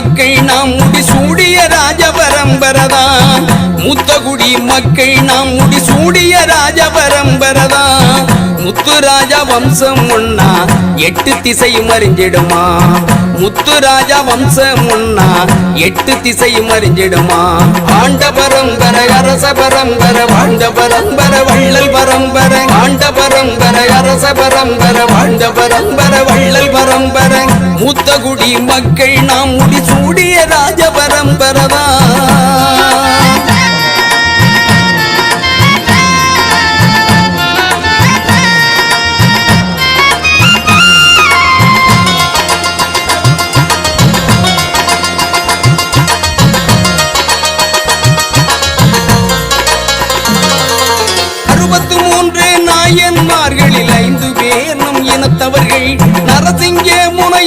மக்கள் நாம் முடி சூடிய ராஜ பரம்பரதான் மூத்த மக்கள் நாம் முடி சூடிய ராஜ பரம்பரதான் முத்து ராஜா வம்சம் ஒன்னா எட்டு திசையும் அறிஞ்சிடுமா? முத்து ராஜா வம்சம் ஒன்னா எட்டு திசையும் அறிஞ்சிடுமா? ஆண்ட பரம்பர அரச பரம்பர வாழ்ந்த பரம்பர வள்ளல் பரம்பர ஆண்ட பரம்பர அரச பரம்பர வாழ்ந்த பரம்பர வள்ளல் பரம்பர. மூத்த குடி மக்கள் நாம் முடி சூடிய ராஜ பரம்பரதான்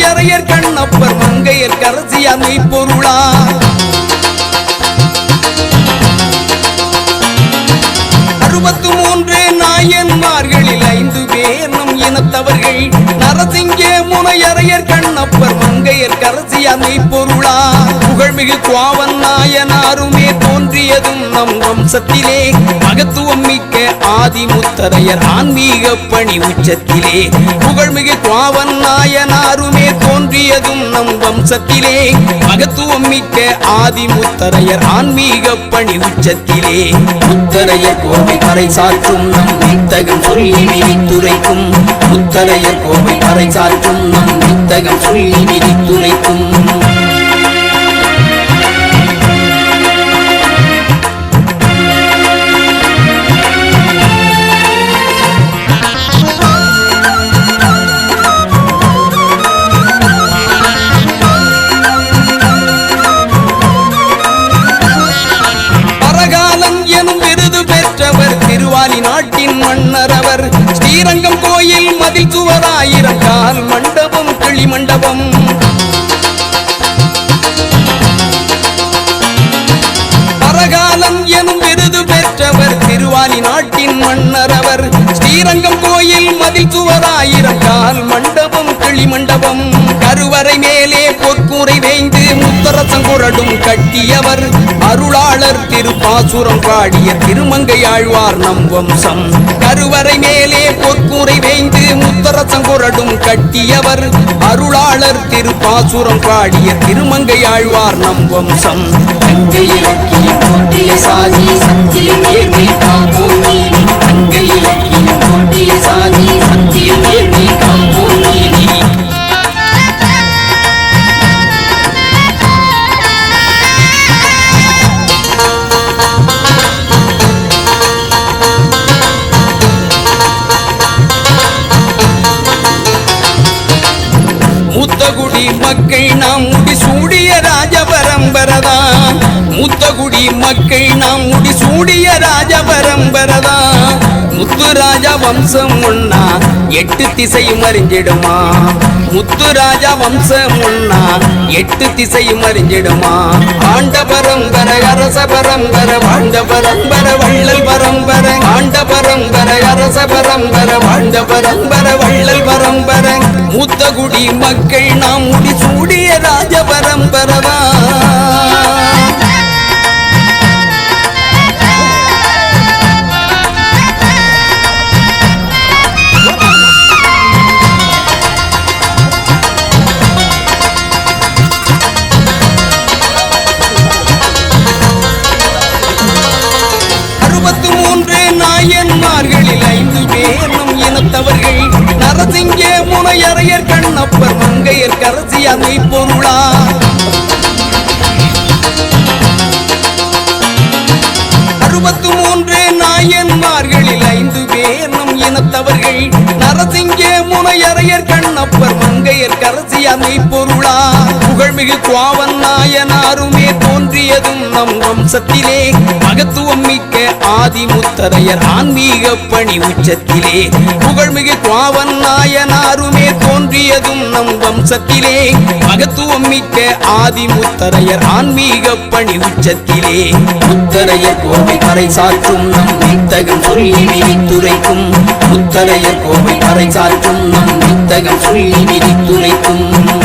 அரையர் கண்ணப்பர் மங்கையர் கரசியா பொருளா அறுபத்து மூன்று நாயன்மார்களில் ஐந்து பேர் நம் இனத்தவர்கள். நரசிங்க முனையரையர் கண்ணப்பர் மங்கையர் கரசி அமை பொருளா புகழ்மிகு குவாவன் நாயனாருமே தோன்றியதும் நம் வம்சத்திலே. மகத்துவம் மிக்க ஆதிமுத்தரையர் ஆன்மீக பணி உச்சத்திலே. புகழ்மிகு குவாவன் நாயனாருமே தோன்றியதும் நம் வம்சத்திலே. மகத்துவம் மிக்க ஆதிமுத்தரையர் ஆன்மீக பணி உச்சத்திலே. முத்தரையர் கோவில் பறை சாற்றும் நம் வித்தகம் சொல்லினை துரைக்கும் முத்தரையர் கோவை பறை சாற்றும் நம் வித்தகம் சொல்லினை துரைக்கும் கோயில் மதில் சுவராயிரம் கால் மண்டபம் கிளி மண்டபம். பெற்றவர் திருவாலி நாட்டின் மன்னர் அவர். ஸ்ரீரங்கம் கோயில் மதில் சுவராயிரம் கால் மண்டபம் கிளி மண்டபம். கருவறை மேலே பொற்கூரை வேய்ந்து முத்தரசங்குரடும் கட்டியவர். அருளாளர் திருப்பாசுரம் பாடிய திருமங்கை ஆழ்வார் நம் வம்சம் கருவறை மேலே பொற்கூரை வேய்ந்து முத்தரசங்குரடும் கட்டியவர். அருளாளர் திருப்பாசுரம் பாடிய திருமங்கை ஆழ்வார் நம் வம்சம் தங்கை இலக்கியம் தோன்றிய சாதி சத்தியம் ஏற்றி காப்போம் நீதி தங்கை இலக்கியம் தோன்றிய சாதி சத்தியம் பரம்பரதா பரம்பரதான் முத்து ராஜா வம்சம் ஒன்னா எட்டு திசையும் அறிஞ்சிடுமா? முத்து ராஜா வம்சம் ஒன்னா எட்டு திசையும் அறிஞ்சிடுமா? ஆண்ட பரம்பர அரச பரம்பர வாழ்ந்த பரம்பர வள்ளல் பரம்பர. ஆண்ட பரம்பர அரச பரம்பர வாழ்ந்த பரம்பர வள்ளல் பரம்பர. மூத்த குடி மக்கள் நாம் முடி சூடிய ராஜ பரம்பரதான் முனையரையர் கண்ணப்பர் மங்கையர் கரசி அமை பொருளா. அறுபத்து மூன்று நாயன்மார்களில் ஐந்து பேர் நம் இனத்தவர்கள். நரசிங்க முனையரையர் கண்ணப்பர் மங்கையர் கரசி அமை பொருளா புகழ்மிகு குவாவன் நாயனாருமே தோன்றியதும் நம் வம்சத்திலே. மகத்துவம் மிக்க ஆதி முத்தரையர் ஆன்மீக பணி உச்சத்திலே. புகழ்மிகு குவாவன் நாயனாருமே தோன்றியதும் நம் வம்சத்திலே. மகத்துவம் மிக்க ஆதி முத்தரையர் ஆன்மீக பணி உச்சத்திலே. முத்தரையர் கோவை கரை சாற்றும் நம் வித்தகம் சொல்லி விரித்துரைக்கும் முத்தரையர் கோவை கரை சாற்றும் நம் வித்தகம் சொல்லி விரித்துரைக்கும்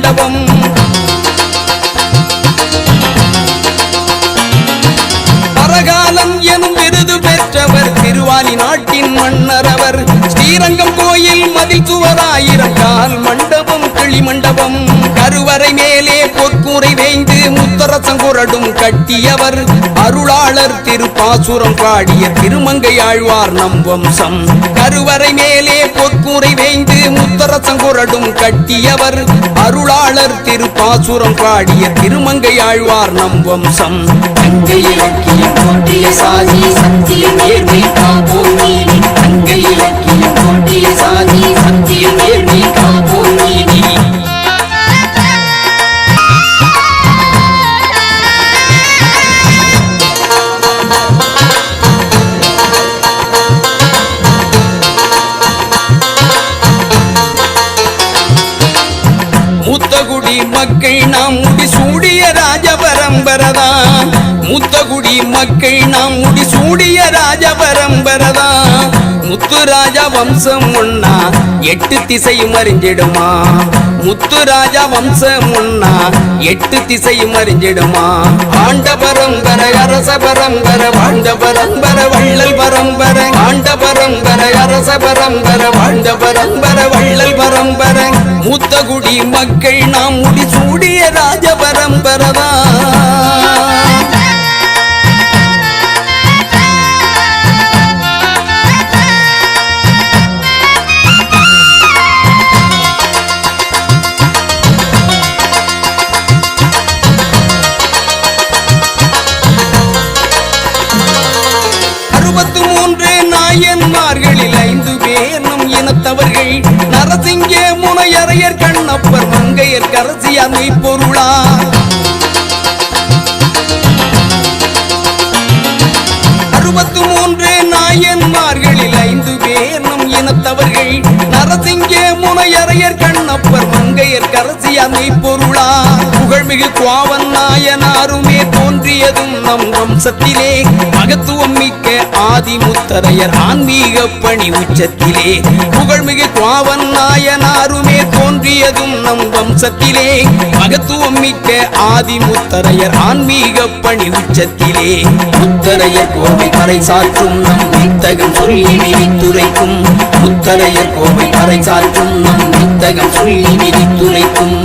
மண்டபம் பரகாலம் எனும் விருது பெற்றவர் திருவாலி நாட்டின் மன்னர் அவர். ஸ்ரீரங்கம் கோயில் மதில் சுவராயிரம் கால் மண்டபம் கிளி மண்டபம். கருவறை மேலே பொற்கூரை வேய்ந்து குரடும் கட்டியவர் அருளாளர் திருப்பாசுரம் பாடிய திருமங்கை ஆழ்வார் நம் வம்சம் கருவறை மேலே பொற்கூரை வேய்ந்து முத்தரசங்குரடும் கட்டியவர் அருளாளர் திருப்பாசுரம் பாடிய திருமங்கை ஆழ்வார் நம் வம்சம் தங்கை இலக்கியம் போட்டிய சாதி சத்தியம் நேர்மை காப்போம் நீதி தங்கை இலக்கியம் சாதி மக்கள் நாம் முடி சூடிய ராஜ பரம்பரதா முத்துராஜா வம்சம் ஒன்னா எட்டு திசையும் அறிஞ்சிடுமா? முத்துராஜா வம்சம் ஒன்னா எட்டு திசையும் அறிஞ்சிடுமா? ஆண்ட பரம்பர அரச பரம்பர வாழ்ந்த பரம்பர வள்ளல் பரம்பர. ஆண்ட பரம்பர அரச பரம்பர வாழ்ந்த பரம்பர. வள்ளல் பரம்பர முத்தகுடி மக்கள் நாம் முடி சூடிய ராஜ நாயன்மார்களில் ஐந்து பேரும் இனத்தவர்கள். நரசிங்க முனையறையர் கண்ணப்பர் மங்கையர் கரசியாமை பொருளா அறுபத்து மூன்று நாயன்மார்களில் ஐந்து பேரும் இனத்தவர்கள். நரசிங்க முனையரையர் கண்ணப்பர் மங்கையர் கரசியாமை பொருளா புகழ்மிகு குவாவன் நாயனாருமே தோன்றியதும் நம் வம்சத்திலே. மகத்துவம் மிக்க ஆதிமுத்தரையர் ஆன்மீக பணி உச்சத்திலே. புகழ்மிகு குவாவன் நாயனாருமே தோன்றியதும் நம் வம்சத்திலே. மகத்துவம் மிக்க ஆதிமுத்தரையர் ஆன்மீக பணி உச்சத்திலே. முத்தரையர் கோவை பறை சாற்றும் நம் வித்தகம் சொல்லி விரித்துரைக்கும் முத்தரையர் கோவை பறை சாற்றும் புத்தகம் சொல்லி விரித்துரைக்கும்.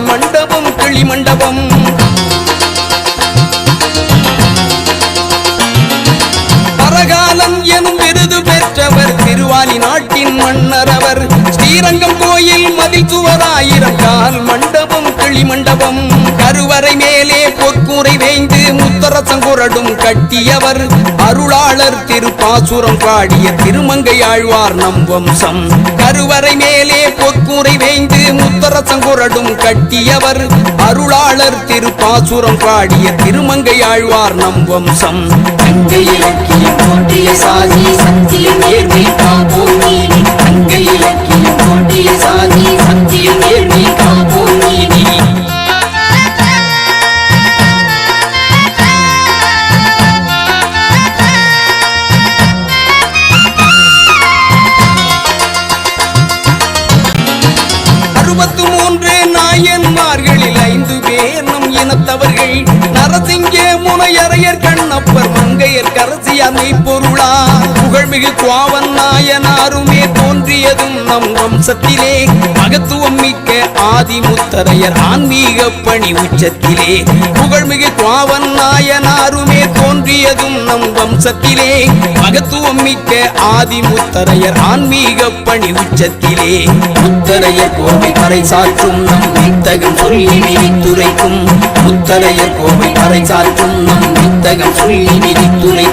மண்டபம் மண்டபம் கிளி மண்டபம். பரகாலம் எனும் விருது பெற்றவர் திருவாலி நாட்டின் மன்னர் அவர். ஸ்ரீரங்கம் கோயில் மதில் சுவராயிரம் கால் மண்டபம் கிளி மண்டபம். கருவறை மேலே பொற்கூரை வேய்ந்து முத்தரசங்குரடும் கட்டியவர். அருளாளர் திருப்பாசுரம் பாடிய திருமங்கை ஆழ்வார் நம் வம்சம் கருவறை மேலே பொற்கூரை வேய்ந்து முத்தரசங்குரடும் கட்டியவர். அருளாளர் திருப்பாசுரம் பாடிய திருமங்கை ஆழ்வார் நம் வம்சம் தங்கை இலக்கியம் சாதி சத்தியம் நேர்மை காப்போம் தங்கை கண்ணப்பர் மங்கையர் கரசியாமை பொருளா? புகழ்மிகு குவாவன் நாயனாருமே தோன்றியதும் நம் வம்சத்திலே. மகத்துவம் மிக்க ஆதிமுத்தரையர் ஆன்மீக பணி உச்சத்திலே. புகழ்மிகு குவாவன் நாயனாருமே தோன்றியதும் நம் வம்சத்திலே. மகத்துவம் மிக்க ஆதிமுத்தரையர் ஆன்மீக பணி உச்சத்திலே. முத்தரையர் கோவை பறை சாற்றும் நம் வித்தகம் சொல்லி விரித்துரைக்கும் முத்தரையர் கோவை பறை சாற்றும் நம் வித்தகம் சொல்லி விரித்துரைக்கும்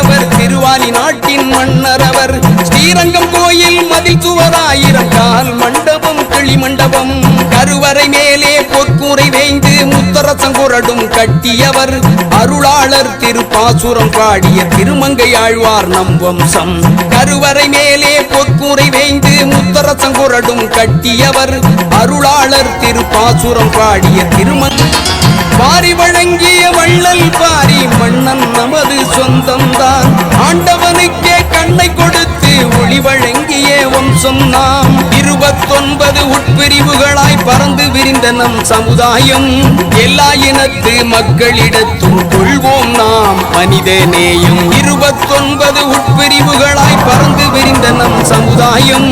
மன்னரவர் பெற்றவர் நாட்டின் மன்னரவர். ஸ்ரீரங்கம் கோயில் மதில் சுவராயிரங்கால் மண்டபம் கிளி மண்டபம். கருவறை மேலே பொற்கூரை வேய்ந்து முத்தரசங்குரடும் கட்டியவர். அருளாளர் திருப்பாசுரம் பாடிய திருமங்கை ஆழ்வார் நம் வம்சம் கருவறை மேலே பொற்கூரை வேய்ந்து முத்தரசங்குரடும் கட்டியவர். அருளாளர் திருப்பாசுரம் பாடிய திருமங்கை பாரி வழங்கிய வள்ளல் பாரி மன்னன் நமது சொந்தம்தான். ஆண்டவனுக்கே கண்ணை கொடுத்து ஒளி வழங்கிய வம்சம் நாம் இருபத்தொன்பது உட்பிரிவுகளாய் பறந்து விரிந்த நம் சமுதாயம். எல்லா இனத்து மக்களிடத்தும் கொள்வோம் நாம். மனித நேயம் இருபத்தொன்பது உட்பிரிவுகளாய் பறந்து விரிந்த நம் சமுதாயம்.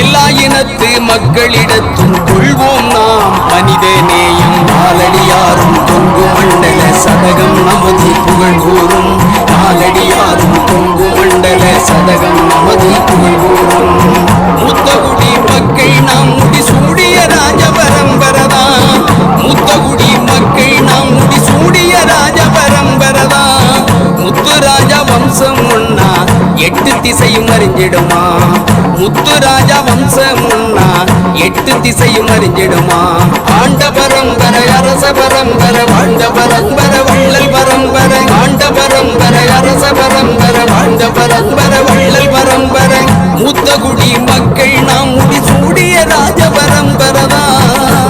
எல்லா இனத்து மக்களிடத்தும் கொள்வோம் நாம். மனித நேயம் நாலடியாரும் தொங்கு மண்டல சதகம் நமது புகழ் கூறும். நாலடியாரும் தொங்கு மண்டல சதகம் நமது புகழ் கூறும். முத்தகுடி மக்கள் மக்கள் நாம் முடி சூடிய ராஜ பரம்பரதா மூத்தகுடி மக்கள் நாம் முடி சூடிய ராஜ பரம்பரதா முத்துராஜா வம்சம் உண்ணா எட்டு திசையும் அறிஞ்சிடுமா முத்துராஜ வம்சம் உண்ணா எட்டு திசையும் அறிஞ்சிடுமா ஆண்ட பரம்பரை அரச பரம்பரை வாழ்ந்த பரம்பரை வள்ளல் பரம்பரை ஆண்ட பரம்பரை அரச பரம்பரை வாழ்ந்த பரம்பரை வள்ளல் பரம்பரை மூத்தகுடி மக்கள் நாம் முடி சூடிய ராஜபரம்பரதான்